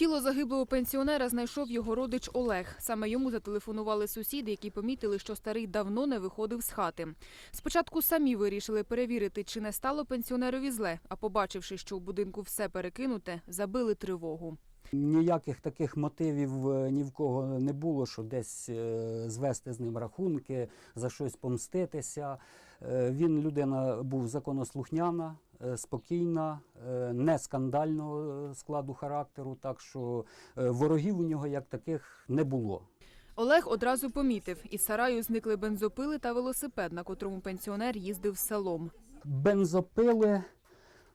Тіло загиблого пенсіонера знайшов його родич Олег. Саме йому зателефонували сусіди, які помітили, що старий давно не виходив з хати. Спочатку самі вирішили перевірити, чи не стало пенсіонерові зле, а побачивши, що у будинку все перекинуте, забили тривогу. Ніяких таких мотивів е, ні в кого не було, що десь е, звести з ним рахунки, за щось помститися. Е, Він людина був законослухняна, спокійна, е, не скандального е, складу характеру, так що е, ворогів у нього як таких не було. Олег одразу помітив, із сараю зникли бензопили та велосипед, на котрому пенсіонер їздив селом. Бензопили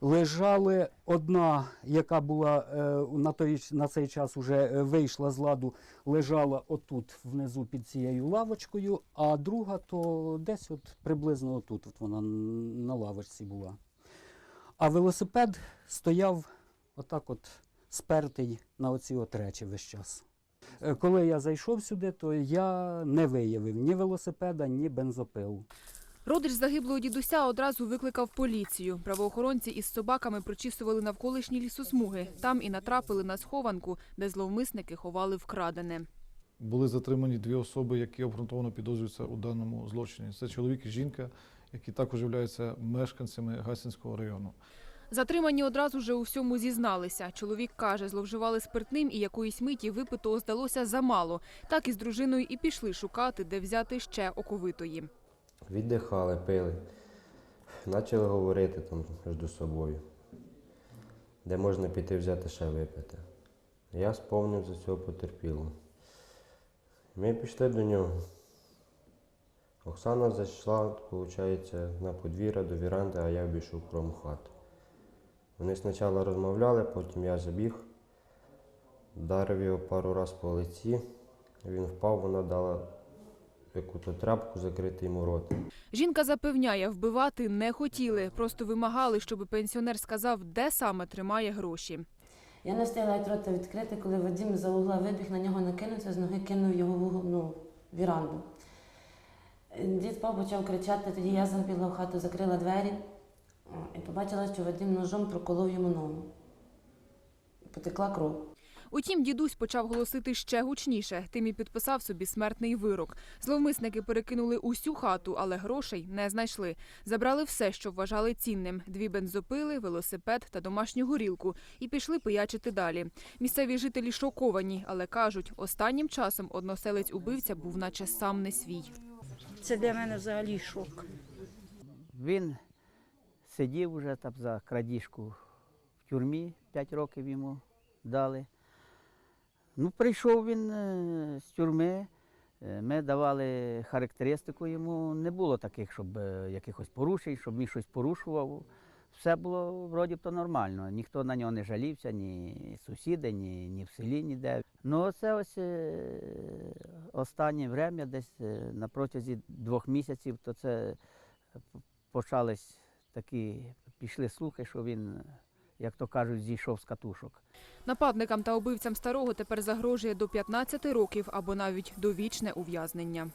лежали одна, яка була е, на той на цей час вже вийшла з ладу, лежала отут внизу під цією лавочкою, а друга то десь от приблизно отут, от вона на лавочці була. А велосипед стояв отак от спертий на оці от речі весь час. Е, Коли я зайшов сюди, то я не виявив ні велосипеда, ні бензопилу. Родич загиблого дідуся одразу викликав поліцію. Правоохоронці із собаками прочісували навколишні лісосмуги. Там і натрапили на схованку, де зловмисники ховали вкрадене. Були затримані дві особи, які обґрунтовано підозрюються у даному злочині. Це чоловік і жінка, які також являються мешканцями Гасінського району. Затримані одразу же у всьому зізналися. Чоловік каже, зловживали спиртним і якоїсь миті випитого здалося замало. Так із дружиною і пішли шукати, де взяти ще оковитої. Віддихали, пили, почали говорити там між собою, де можна піти взяти ще випити. Я сповнив за цього потерпілого. Ми пішли до нього. Оксана зайшла, виходить, на подвір'я до віранди, а я обійшов кром хату. Вони спочатку розмовляли, потім я забіг, вдарив його пару разів по лиці. Він впав, вона дала яку-то тряпку закрити йому рот. Жінка запевняє, вбивати не хотіли, просто вимагали, щоб пенсіонер сказав, де саме тримає гроші. Я не встигла й рота відкрити, коли Вадим за угла вибіг, на нього накинувся, з ноги кинув його в ну, віранду. Дід спав, почав кричати, тоді я забігла в хату, закрила двері і побачила, що Вадим ножом проколов йому ногу. Потекла кров. Утім, дідусь почав голосити ще гучніше, тим і підписав собі смертний вирок. Зловмисники перекинули усю хату, але грошей не знайшли. Забрали все, що вважали цінним: дві бензопили, велосипед та домашню горілку, і пішли пиячити далі. Місцеві жителі шоковані, але кажуть, останнім часом односелець убивця був наче сам не свій. Це для мене взагалі шок. Він сидів вже там за крадіжку в тюрмі, 5 років йому дали. Ну, прийшов він е, з тюрми, е, ми давали характеристику йому. Не було таких, щоб е, якихось порушень, щоб він щось порушував. Все було вроді то нормально. Ніхто на нього не жалівся, ні сусіди, ні, ні в селі, ніде. Ну, це ось останнє время, десь е, на протязі двох місяців, то це почались такі, пішли слухи, що він, як то кажуть, зійшов з катушок. Нападникам та убивцям старого тепер загрожує до 15 років або навіть довічне ув'язнення.